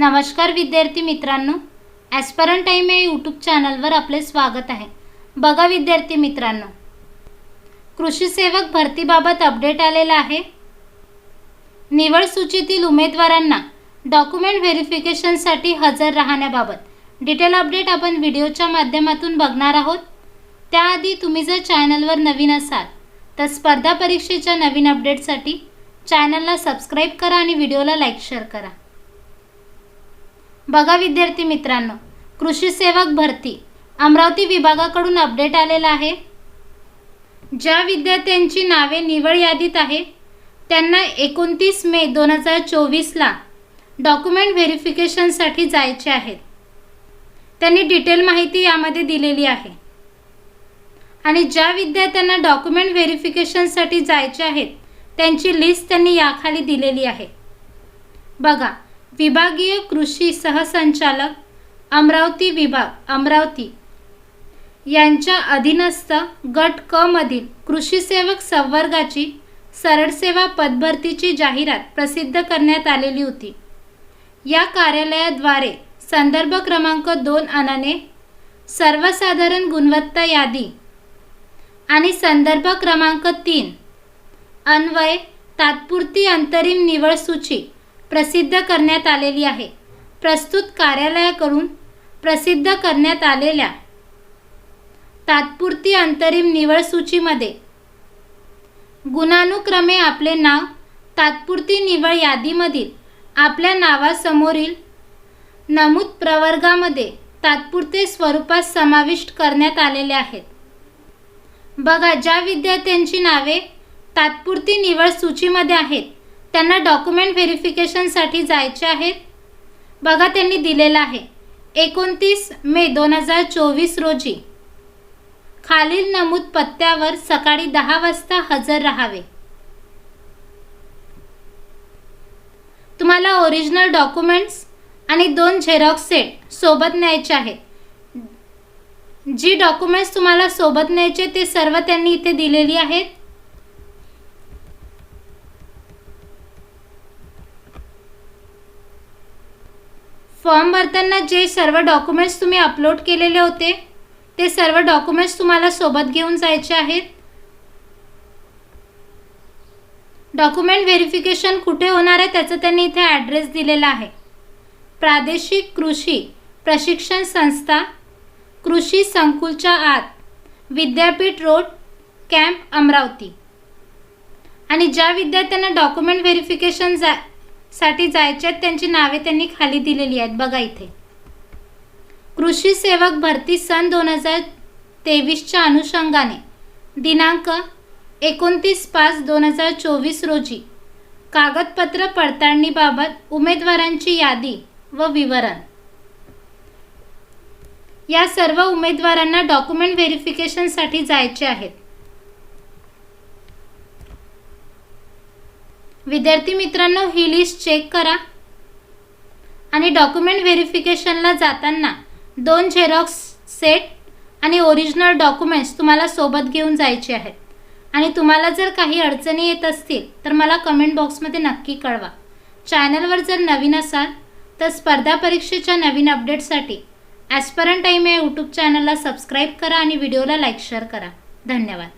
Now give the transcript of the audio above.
नमस्कार विद्यार्थी मित्रांनो. ॲस्परन टाईम या यूट्यूब चॅनलवर आपले स्वागत आहे. बघा विद्यार्थी मित्रांनो. कृषी सेवक भरतीबाबत अपडेट आलेला आहे. निवड सूचीतील उमेदवारांना डॉक्युमेंट व्हेरिफिकेशनसाठी हजर राहण्याबाबत डिटेल अपडेट आपण व्हिडिओच्या माध्यमातून बघणार आहोत. त्याआधी तुम्ही जर चॅनलवर नवीन असाल तर स्पर्धा परीक्षेच्या नवीन अपडेटसाठी चॅनलला सबस्क्राईब करा आणि व्हिडिओला लाईक शेअर करा. बघा विद्यार्थी मित्रांनो कृषी सेवक भरती अमरावती विभागाकडून अपडेट आलेला आहे. ज्या विद्यार्थ्यांची नावे निवड यादीत आहे त्यांना एकोणतीस मे दोन हजार चोवीसला डॉक्युमेंट व्हेरिफिकेशनसाठी जायचे आहेत. त्यांनी डिटेल माहिती यामध्ये दिलेली आहे. आणि ज्या विद्यार्थ्यांना डॉक्युमेंट व्हेरिफिकेशनसाठी जायचे आहेत त्यांची लिस्ट त्यांनी याखाली दिलेली आहे. बघा विभागीय कृषी सहसंचालक अमरावती विभाग अमरावती. यांच्या अधीनस्थ गट क मधील कृषी सेवक संवर्गाची सरळ सेवा पदभरतीची जाहिरात प्रसिद्ध करण्यात आलेली होती. या कार्यालयाद्वारे संदर्भ क्रमांक दोन अनाने सर्वसाधारण गुणवत्ता यादी आणि संदर्भ क्रमांक तीन अन्वय तात्पुरती अंतरिम निवड सूची प्रसिद्ध करण्यात आलेली आहे. प्रस्तुत कार्यालयाकडून प्रसिद्ध करण्यात आलेल्या तात्पुरती अंतरिम निवड सूचीमध्ये गुणानुक्रमे आपले नाव तात्पुरती निवड यादीमधील आपल्या नावासमोरील नमूद प्रवर्गामध्ये तात्पुरते स्वरूपात समाविष्ट करण्यात आलेले आहेत. बघा ज्या विद्यार्थ्यांची नावे तात्पुरती निवड सूचीमध्ये आहेत त्यांना डॉक्युमेंट व्हेरिफिकेशनसाठी जायचे आहेत बघा त्यांनी दिलेलं आहे. एकोणतीस मे दोन हजार चोवीस रोजी. खालील नमूद पत्त्यावर सकाळी दहा वाजता हजर राहावे. तुम्हाला ओरिजिनल डॉक्युमेंट्स आणि दोन झेरॉक्स सेट सोबत न्यायचे आहेत जी डॉक्युमेंट्स तुम्हाला सोबत न्यायचे ते सर्व त्यांनी इथे दिलेली आहेत. फॉर्म भरताना जे सर्व डॉक्युमेंट्स तुम्ही अपलोड केलेले होते ते सर्व डॉक्युमेंट्स तुम्हाला सोबत घेऊन जायचे आहेत. डॉक्युमेंट व्हेरिफिकेशन कुठे होणार आहे त्याचं त्यांनी इथे ॲड्रेस दिलेला आहे. प्रादेशिक कृषी प्रशिक्षण संस्था कृषी संकुलच्या आत विद्यापीठ रोड कॅम्प अमरावती. आणि ज्या विद्यार्थ्यांना डॉक्युमेंट व्हेरिफिकेशन जा साठी जायचे आहेत त्यांची नावे त्यांनी खाली दिलेली आहेत. बघा इथे. कृषी सेवक भरती सन दोन हजार तेवीसच्या अनुषंगाने. दिनांक एकोणतीस पाच दोन हजार चोवीस रोजी. कागदपत्र पडताळणीबाबत उमेदवारांची यादी व विवरण. या सर्व उमेदवारांना डॉक्युमेंट व्हेरिफिकेशनसाठी जायचे आहेत. विद्यार्थी मित्रांनो ही लिस्ट चेक करा. आणि डॉक्युमेंट व्हेरिफिकेशनला जाताना दोन झेरॉक्स सेट आणि ओरिजिनल डॉक्युमेंट्स तुम्हाला सोबत घेऊन जायचे आहेत. आणि तुम्हाला जर काही अडचणी येत असतील तर मला कमेंट बॉक्समध्ये नक्की कळवा. चॅनलवर जर नवीन असाल तर स्पर्धा परीक्षेच्या नवीन अपडेटसाठी ॲस्परंट टाईम या यूट्यूब चॅनलला सबस्क्राईब करा आणि व्हिडिओला लाईक शेअर करा. धन्यवाद.